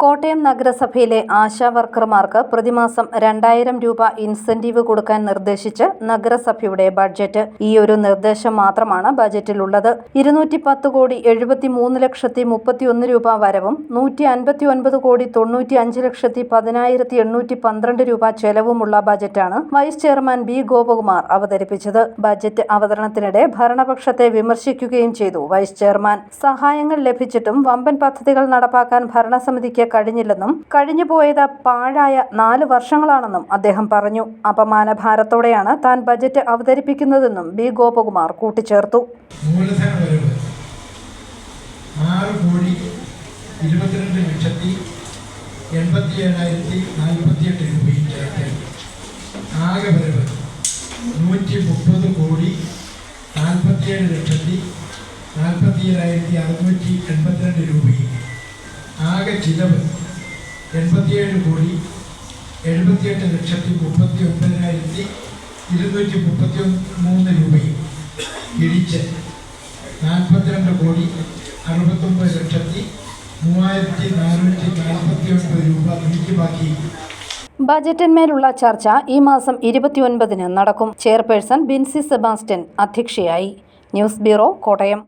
കോട്ടയം നഗരസഭയിലെ ആശാ വർക്കർമാർക്ക് പ്രതിമാസം രണ്ടായിരം രൂപ ഇൻസെന്റീവ് കൊടുക്കാൻ നിർദ്ദേശിച്ച് നഗരസഭയുടെ ബഡ്ജറ്റ്. ഈ ഒരു നിർദ്ദേശം മാത്രമാണ് ബജറ്റിലുള്ളത് ഇരുന്നൂറ്റി പത്ത് കോടി എഴുപത്തി മൂന്ന് ലക്ഷത്തി മുപ്പത്തി ഒന്ന് രൂപ വരവും നൂറ്റി അൻപത്തി ഒൻപത് കോടി തൊണ്ണൂറ്റി അഞ്ച് ലക്ഷത്തി പതിനായിരത്തി എണ്ണൂറ്റി പന്ത്രണ്ട് രൂപ ചെലവുമുള്ള ബജറ്റാണ് വൈസ് ചെയർമാൻ ബി ഗോപകുമാർ അവതരിപ്പിച്ചത്. ബജറ്റ് അവതരണത്തിനിടെ ഭരണപക്ഷത്തെ വിമർശിക്കുകയും ചെയ്തു വൈസ് ചെയർമാൻ. സഹായങ്ങൾ ലഭിച്ചിട്ടും വമ്പൻ പദ്ധതികൾ നടപ്പാക്കാൻ ഭരണസമിതിക്ക് കഴിഞ്ഞില്ലെന്നും കഴിഞ്ഞുപോയത് പാഴായ നാല് വർഷങ്ങളാണെന്നും അദ്ദേഹം പറഞ്ഞു. അപമാന ഭാരത്തോടെയാണ് താൻ ബജറ്റ് അവതരിപ്പിക്കുന്നതെന്നും ബി ഗോപകുമാർ കൂട്ടിച്ചേർത്തു. ആറ് കോടി കോടി നാൽപ്പത്തിയേഴ് ലക്ഷത്തി നാൽപ്പത്തി ഏഴായിരത്തി അറുന്നൂറ്റി എൺപത്തിരണ്ട് രൂപയും ആകെ ചിലവ് എൺപത്തിയേഴ് കോടി എഴുപത്തിയെട്ട് ലക്ഷത്തി മുപ്പത്തി ഒമ്പതിനായിരത്തി ഇരുന്നൂറ്റി മുപ്പത്തി മൂന്ന് രൂപയും ഇടിച്ച് നാൽപ്പത്തിരണ്ട് കോടി അറുപത്തൊമ്പത് ലക്ഷത്തി മൂവായിരത്തി നാനൂറ്റി നാൽപ്പത്തി ഒൻപത് രൂപ എനിക്ക് ബാക്കി. ബജറ്റിന്മേലുള്ള ചർച്ച ഈ മാസം ഇരുപത്തിയൊൻപതിന് നടക്കും. ചെയർപേഴ്സൺ ബിൻസി സെബാസ്റ്റ്യൻ അധ്യക്ഷയായി. News bureau Kottayam.